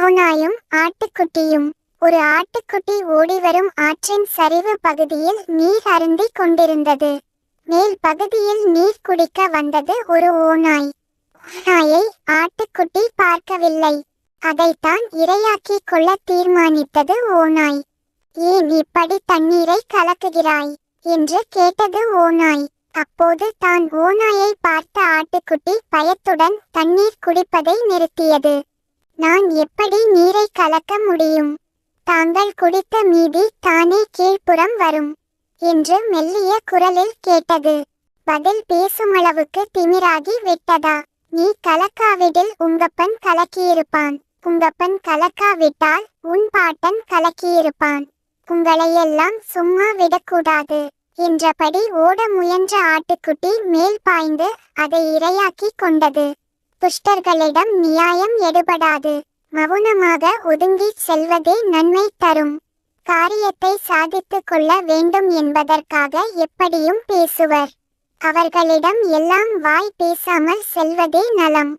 ஓநாயும் ஆட்டுக்குட்டியும். ஒரு ஆட்டுக்குட்டி ஓடிவரும் ஆற்றின் சரிவு பகுதியில் நீர் அருந்திக் கொண்டிருந்தது. மேல் பகுதியில் நீர் குடிக்க வந்தது ஒரு ஓநாய். ஓநாயை ஆட்டுக்குட்டி பார்க்கவில்லை. அதைத்தான் இரையாக்கிக் கொள்ள தீர்மானித்தது ஓநாய். ஏன் இப்படி தண்ணீரை கலக்குகிறாய்? என்று கேட்டது ஓநாய். அப்போது தான் ஓநாயை பார்த்த ஆட்டுக்குட்டி பயத்துடன் தண்ணீர் குடிப்பதை நிறுத்தியது. நான் எப்படி நீரை கலக்க முடியும்? தாங்கள் குடித்த மீதி தானே கீழ்ப்புறம் வரும் என்று மெல்லிய குரலில் கேட்டது. பதில் பேசுமளவுக்கு திமிராகி விட்டதா? நீ கலக்காவிடில் உங்கப்பன் கலக்கியிருப்பான். உங்கப்பன் கலக்காவிட்டால் உன் பாட்டன் கலக்கியிருப்பான். உங்களையெல்லாம் சும்மா விடக்கூடாது என்றபடி ஓட முயன்ற ஆட்டுக்குட்டி மேல் பாய்ந்து அதை இரையாக்கிக் கொண்டது. துஷ்டர்களிடம் நியாயம் எடுபடாது. மௌனமாக ஒதுங்கிச் செல்வதே நன்மை தரும். காரியத்தை சாதித்து கொள்ள வேண்டும் என்பதற்காக எப்படியும் பேசுவர். அவர்களிடம் எல்லாம் வாய் பேசாமல் செல்வதே நலம்.